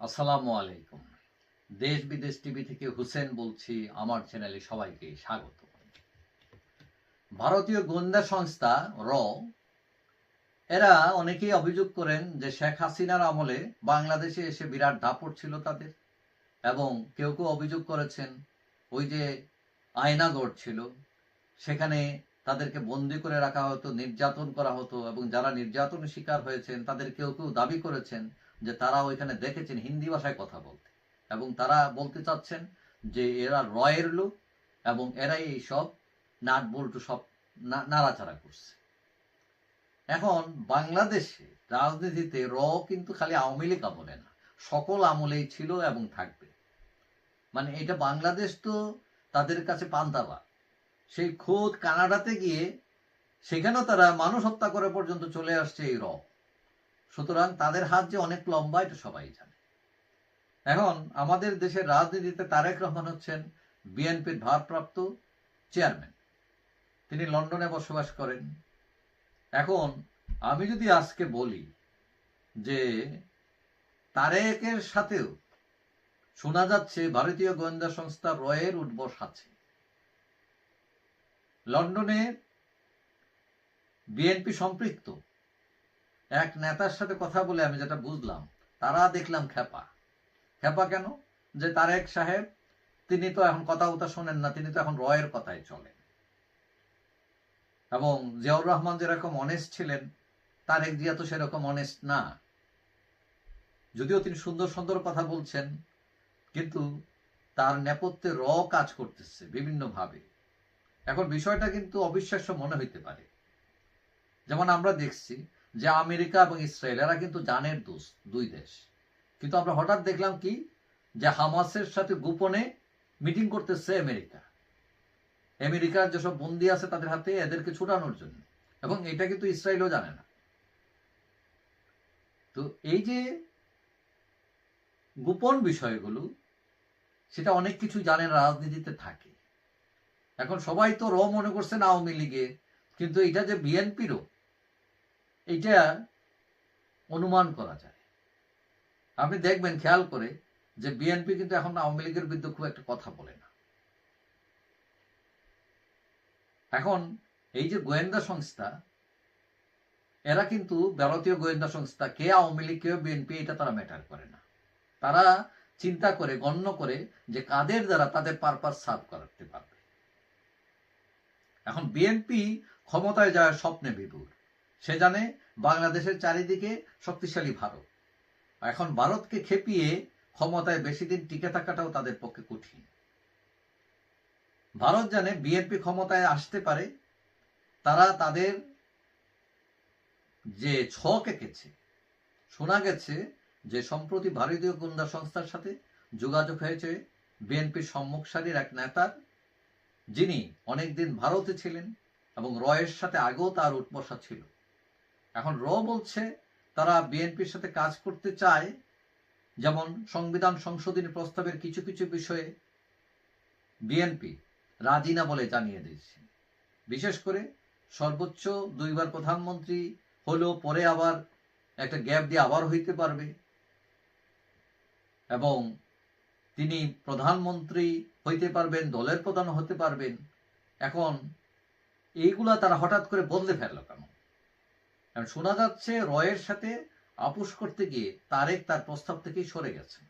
আসসালামু আলাইকুম। দেশ বিদেশ টিভি থেকে হুসেন বলছি, আমার চ্যানেলে সবাইকে স্বাগত। ভারতীয় গোয়েন্দা সংস্থা র, এরা অনেকেই অভিযোগ করেন যে শেখ হাসিনার আমলে বাংলাদেশে এসে বিরাট দাপট ছিল তাদের, এবং কেউ কেউ অভিযোগ করেছেন, ওই যে আয়নাগড় ছিল, সেখানে তাদেরকে বন্দি করে রাখা হতো, নির্যাতন করা হতো, এবং যারা নির্যাতনের শিকার হয়েছেন, তাদের কেউ কেউ দাবি করেছেন যে তারা ওইখানে দেখেছেন, হিন্দি ভাষায় কথা বলতে। এবং তারা বলতে চাচ্ছেন যে এরা রয়ের লোক এবং এরাই এই সব নাট বল্টু সব নাড়াচাড়া করছে। এখন বাংলাদেশে রাজনীতিতে র কিন্তু খালি আওয়ামী লীগ আমলে না। সকল আমলেই ছিল এবং থাকবে। মানে এটা বাংলাদেশ তো তাদের কাছে পান্তাবা সেই খোদ কানাডাতে গিয়ে সেখানেও তারা মানুষ হত্যা করে পর্যন্ত চলে আসছে এই র। সুতরাং তাদের হাত যে অনেক লম্বা, এটা সবাই জানে। এখন আমাদের দেশের রাজনীতিতে তারেক রহমান হচ্ছেন বিএনপির ভারপ্রাপ্ত চেয়ারম্যান। তিনি লন্ডনে বসবাস করেন। এখন আমি যদি আজকে বলি যে তারেকের সাথেও শোনা যাচ্ছে ভারতীয় গোয়েন্দা সংস্থা রয়ের উদ্বস আছে। লন্ডনে বিএনপি সম্পৃক্ত। এক নেতার সাথে কথা বলে আমি যেটা বুঝলাম, তারা দেখলাম খেপা খেপা কেন? যে তারেক সাহেব, তিনি তো এখন কথা কথা শোনেন না, তিনি তো এখন রয়ের কথায় চলেন। এবং জিয়াউর রহমান যেরকম অনেস্ট ছিলেন, তারেক জিয়া তো সেরকম অনেস্ট না। যদিও তিনি সুন্দর সুন্দর কথা বলছেন, কিন্তু তার নেপথ্যে র কাজ করতেছে বিভিন্নভাবে। এখন বিষয়টা কিন্তু অবিশ্বাস্য মনে হইতে পারে। যেমন আমরা দেখছি যে আমেরিকা এবং ইসরায়েল, এরা কিন্তু জানের দোষ, দুই দেশ। কিন্তু আমরা হঠাৎ দেখলাম কি? যে হামাসের সাথে গোপনে মিটিং করতেছে আমেরিকা। আমেরিকার যেসব বন্দি আছে তাদের হাতে এদেরকে ছুটানোর জন্য। এবং এটা কিন্তু ইসরায়েলও জানে না। তো এই যে গোপন বিষয়গুলো, সেটা অনেক কিছু জানেন, রাজনীতিতে থাকে। এখন সবাই তো র মনে করছেন আওয়ামী লীগে। কিন্তু এটা যে বিএনপিরও এইটা অনুমান করা যায়। আপনি দেখবেন, খেয়াল করে যে বিএনপি কিন্তু এখন আওয়ামী লীগের বিরুদ্ধে খুব একটা কথা বলে না। এখন এই যে গোয়েন্দা সংস্থা, এরা কিন্তু ভারতীয় গোয়েন্দা সংস্থা, কে আওয়ামী লীগ, কে বিএনপি এটা তারা ম্যাটার করে না। তারা চিন্তা করে, গণ্য করে যে কাদের দ্বারা তাদের পারপাস সার্ভ করাতে পারবে। এখন বিএনপি ক্ষমতায় যাওয়ার স্বপ্নে বিভোর সে জানে বাংলাদেশের চারিদিকে শক্তিশালী ভারত। এখন ভারতকে খেপিয়ে ক্ষমতায় বেশি দিন টিকে থাকাটাও তাদের পক্ষে কঠিন। ভারত জানে বিএনপি ক্ষমতায় আসতে পারে, তারা তাদের যে ছক এঁকেছে, শোনা গেছে যে সম্প্রতি ভারতীয় গোয়েন্দা সংস্থার সাথে যোগাযোগ হয়েছে বিএনপির সম্মুখ সারির এক নেতার, যিনি অনেকদিন ভারতে ছিলেন এবং রয়ের সাথে আগেও তার উৎবসা ছিল। এখন র বলছে, তারা বিএনপির সাথে কাজ করতে চায়, যেমন সংবিধান সংশোধনী প্রস্তাবের কিছু কিছু বিষয়ে বিএনপি রাজি না বলে জানিয়ে দিয়েছে। বিশেষ করে সর্বোচ্চ দুইবার প্রধানমন্ত্রী হলেও পরে আবার একটা গ্যাপ দিয়ে আবার হইতে পারবে। এবং তিনি প্রধানমন্ত্রী হইতে পারবেন, দলের প্রধান হতে পারবেন। এখন এইগুলা তারা হঠাৎ করে বদলে ফেলল কেন? কারণ শোনা যাচ্ছে রয়ের সাথে আপোষ করতে গিয়ে তারেক তার প্রস্তাব থেকেই সরে গেছে।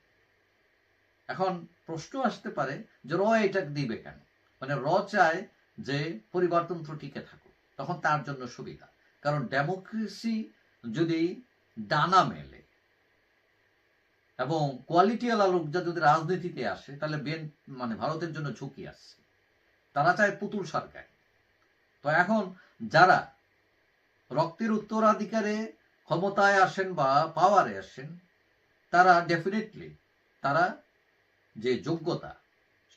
এখন প্রশ্ন আসতে পারে যে র এটা দিবে কেন? মানে র চায় যে পরিবর্তনত্র টিকে থাকুক, তখন তার জন্য সুবিধা। কারণ ডেমোক্রেসি যদি ডানা মেলে এবং কোয়ালিটিওয়ালা লোকরা যদি রাজনীতিতে আসে, তাহলে বেন মানে ভারতের জন্য ঝুঁকি আসছে। তারা চায় পুতুল সরকার। তো এখন যারা রক্তের উত্তরাধিকারে ক্ষমতায় আসেন বা পাওয়ারে আসেন, তারা ডেফিনেটলি তারা যে যোগ্যতা,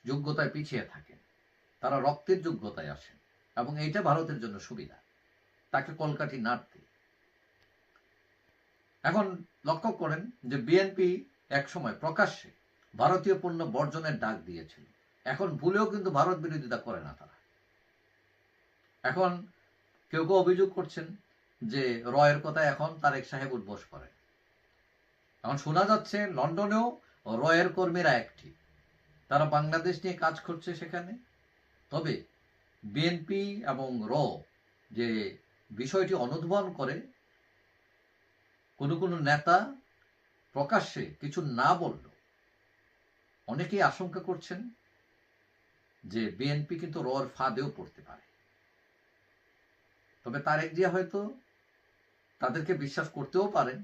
যোগ্যতায় পিছিয়ে থাকেন, তারা রক্তের যোগ্যতায় আসেন এবং এইটা ভারতের জন্য সুবিধা। তাকে কলকাঠি নাড়তে। এখন লক্ষ্য করেন যে বিএনপি একসময় প্রকাশ্যে ভারতীয় পণ্য বর্জনের ডাক দিয়েছিল। এখন ভুলেও কিন্তু ভারত বিরোধিতা করে না তারা। এখন কেউ কেউ অভিযোগ করছেন যে রয়ের কথা এখন তারেক সাহেব উদ্বোস করে। এখন শোনা যাচ্ছে লন্ডনেও রয়ের কর্মীরা একটি। তারা বাংলাদেশ নিয়ে কাজ করছে সেখানে। তবে বিএনপি এবং র যে বিষয়টি অনুধাবন করে, কোনো কোনো নেতা প্রকাশ্যে কিছু না বলল অনেকেই আশঙ্কা করছেন যে বিএনপি কিন্তু রর ফাঁদেও পড়তে পারে। তবে তারেক জিয়া হয়তো তাদেরকে বিশ্বাস করতেও পারেন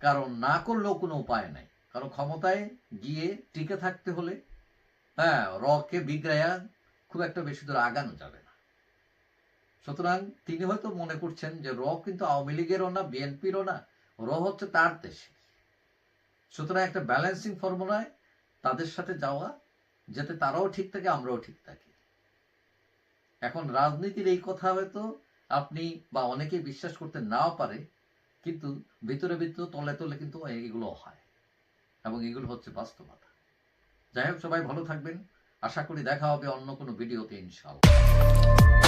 কারণ না করলেও কোনো উপায় নাই। কারণ ক্ষমতায় গিয়ে টিকে থাকতে হলে হ্যাঁ রকে বিগ্রায়া খুব একটা বেশি দূর আগানো যাবে না। সুতরাং তিনি হয়তো মনে করছেন যে র কিন্তু আওয়ামী লীগেরও না, বিএনপিরও না, র হচ্ছে তার দেশে। সুতরাং একটা ব্যালেন্সিং ফর্মুলায় তাদের সাথে যাওয়া, যাতে তারাও ঠিক থাকে, আমরাও ঠিক থাকি। এখন রাজনীতির এই কথা হয়তো আপনি বা অনেকে বিশ্বাস করতে নাও পারে, কিন্তু ভিতরে ভিতরে তলে তলে কিন্তু এগুলো হয় এবং এগুলো হচ্ছে বাস্তবতা। যাই হোক, সবাই ভালো থাকবেন। আশা করি দেখা হবে অন্য কোনো ভিডিওতে ইনশাল্লাহ